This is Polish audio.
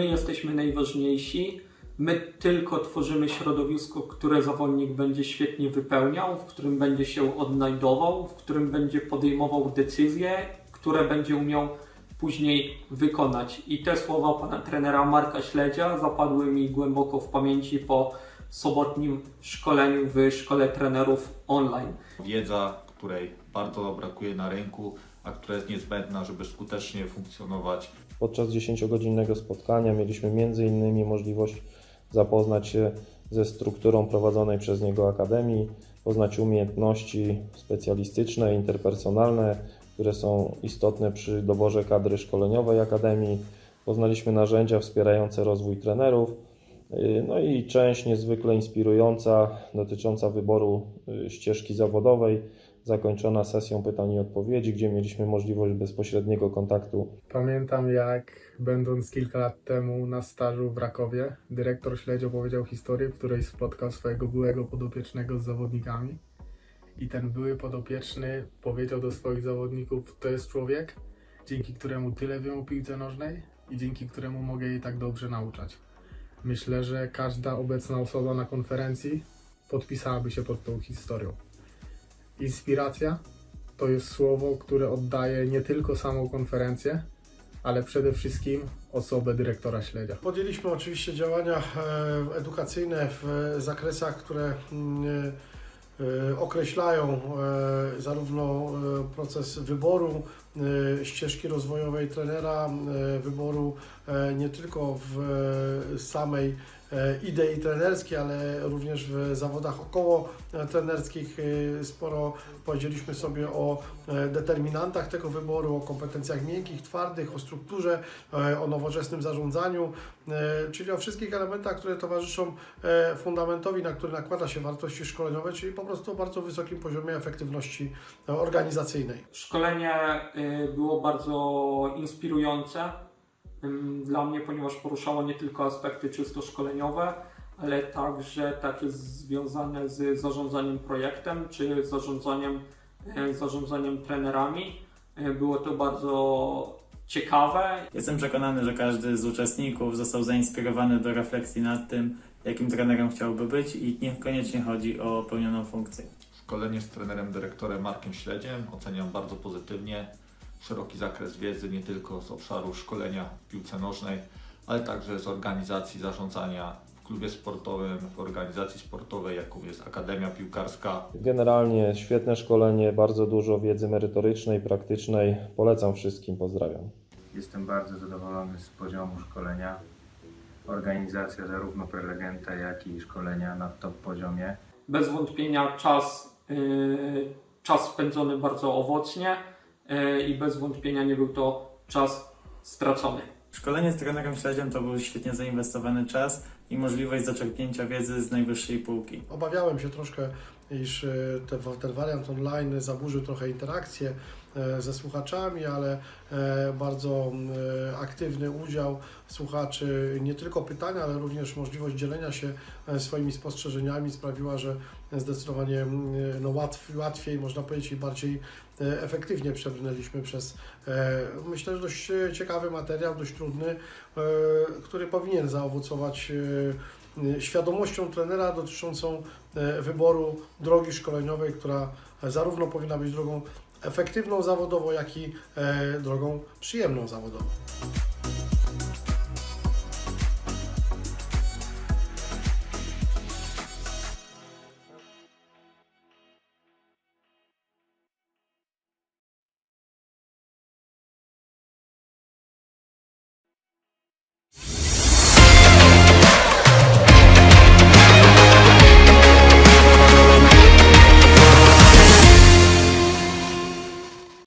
my jesteśmy najważniejsi. My tylko tworzymy środowisko, które zawodnik będzie świetnie wypełniał, w którym będzie się odnajdował, w którym będzie podejmował decyzje, które będzie umiał później wykonać. I te słowa pana trenera Marka Śledzia zapadły mi głęboko w pamięci po sobotnim szkoleniu w szkole trenerów online. Wiedza, której bardzo brakuje na rynku, a która jest niezbędna, żeby skutecznie funkcjonować Podczas 10-godzinnego spotkania mieliśmy m.in. możliwość zapoznać się ze strukturą prowadzonej przez niego akademii, poznać umiejętności specjalistyczne, interpersonalne, które są istotne przy doborze kadry szkoleniowej akademii. Poznaliśmy narzędzia wspierające rozwój trenerów. Yy, No i część niezwykle inspirująca dotycząca wyboru yy, ścieżki zawodowej, zakończona sesją pytań i odpowiedzi, gdzie mieliśmy możliwość bezpośredniego kontaktu Pamiętam jak będąc kilka lat temu na stażu w Rakowie, dyrektor Śledź opowiedział historię, w której spotkał swojego byłego podopiecznego z zawodnikami. I ten były podopieczny powiedział do swoich zawodników, to jest człowiek, dzięki któremu tyle wiem o piłce nożnej i dzięki któremu mogę jej tak dobrze nauczać. Myślę, że każda obecna osoba na konferencji podpisałaby się pod tą historią. Inspiracja to jest słowo, które oddaje nie tylko samą konferencję, ale przede wszystkim osobę dyrektora śledzia. Podjęliśmy oczywiście działania e, edukacyjne w zakresach, które mm, e, określają e, zarówno e, proces wyboru ścieżki rozwojowej trenera, wyboru nie tylko w samej idei trenerskiej, ale również w zawodach około e, trenerskich. E, Sporo powiedzieliśmy sobie o e, determinantach tego wyboru, o kompetencjach miękkich, twardych, o strukturze, e, o nowoczesnym zarządzaniu, e, czyli o wszystkich elementach, które towarzyszą e, fundamentowi, na który nakłada się wartości szkoleniowe, czyli po prostu o bardzo wysokim poziomie efektywności e, organizacyjnej. Szkolenie y, było bardzo inspirujące dla mnie, ponieważ poruszało nie tylko aspekty czysto szkoleniowe, ale także takie związane z zarządzaniem projektem czy zarządzaniem, y, zarządzaniem trenerami. Y, Było to bardzo ciekawe Jestem przekonany, że każdy z uczestników został zainspirowany do refleksji nad tym, jakim trenerem chciałby być i niekoniecznie chodzi o pełnioną funkcję. Szkolenie z trenerem dyrektorem Markiem Śledziem oceniam bardzo pozytywnie. Szeroki zakres wiedzy nie tylko z obszaru szkolenia w piłce nożnej, ale także z organizacji zarządzania w klubie sportowym, w organizacji sportowej, jaką jest Akademia Piłkarska. Generalnie świetne szkolenie, bardzo dużo wiedzy merytorycznej, praktycznej. Polecam wszystkim, pozdrawiam. Jestem bardzo zadowolony z poziomu szkolenia. Organizacja zarówno prelegenta, jak i szkolenia na top poziomie. bez wątpienia czas, y, czas spędzony bardzo owocnie i bez wątpienia nie był to czas stracony. Szkolenie z trenerem śledziem to był świetnie zainwestowany czas i możliwość zaczerpnięcia wiedzy z najwyższej półki. Obawiałem się troszkę, iż e, te, ten wariant online zaburzy trochę interakcję e, ze słuchaczami, ale e, bardzo aktywny udział słuchaczy, nie tylko pytania, ale również możliwość dzielenia się swoimi spostrzeżeniami sprawiła, że zdecydowanie no, łatw, łatwiej, można powiedzieć, i bardziej efektywnie przebrnęliśmy przez, myślę, że dość ciekawy materiał, dość trudny, który powinien zaowocować świadomością trenera dotyczącą e, wyboru drogi szkoleniowej, która zarówno powinna być drogą efektywną zawodowo, jak i e, drogą przyjemną zawodowo.